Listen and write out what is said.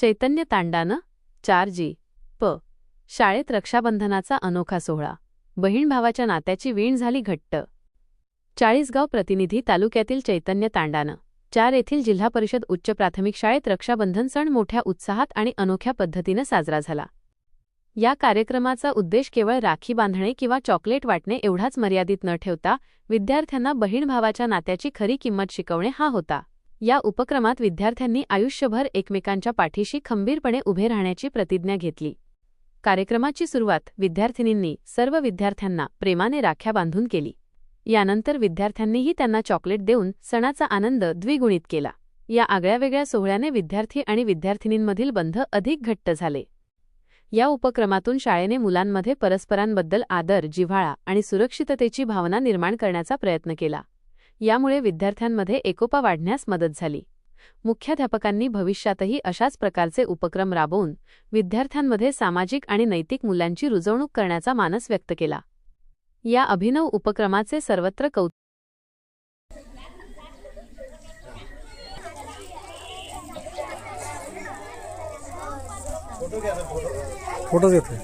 चैतन्य तांडानं चार जी. प. शाळेत रक्षाबंधनाचा अनोखा सोहळा. बहीण भावाच्या नात्याची वीण झाली घट्ट. चाळीसगाव प्रतिनिधी तालुक्यातील चैतन्य तांडानं चार येथील जिल्हा परिषद उच्च प्राथमिक शाळेत रक्षाबंधन सण मोठ्या उत्साहात आणि अनोख्या पद्धतीनं साजरा झाला. या कार्यक्रमाचा उद्देश केवळ राखी बांधणे किंवा चॉकलेट वाटणे एवढाच मर्यादित न ठेवता विद्यार्थ्यांना बहीण भावाच्या नात्याची खरी किंमत शिकवणे हा होता. या उपक्रमात विद्यार्थ्यांनी आयुष्यभर एकमेकांच्या पाठीशी खंबीरपणे उभे राहण्याची प्रतिज्ञा घेतली. कार्यक्रमाची सुरुवात विद्यार्थिनींनी सर्व विद्यार्थ्यांना प्रेमाने राख्या बांधून केली. यानंतर विद्यार्थ्यांनीही त्यांना चॉकलेट देऊन सणाचा आनंद द्विगुणित केला. या आगळ्यावेगळ्या सोहळ्याने विद्यार्थी आणि विद्यार्थिनींमधील बंध अधिक घट्ट झाले. या उपक्रमातून शाळेने मुलांमध्ये परस्परांबद्दल आदर जिव्हाळा आणि सुरक्षिततेची भावना निर्माण करण्याचा प्रयत्न केला. यामुळे विद्यार्थ्यांमध्ये एकोपा वाढण्यास मदत झाली. मुख्याध्यापकांनी भविष्यातही अशाच प्रकारचे उपक्रम राबवून विद्यार्थ्यांमध्ये सामाजिक आणि नैतिक मूल्यांची रुजवणूक करण्याचा मानस व्यक्त केला. या अभिनव उपक्रमाचे सर्वत्र कौतुक फोटो घेतोय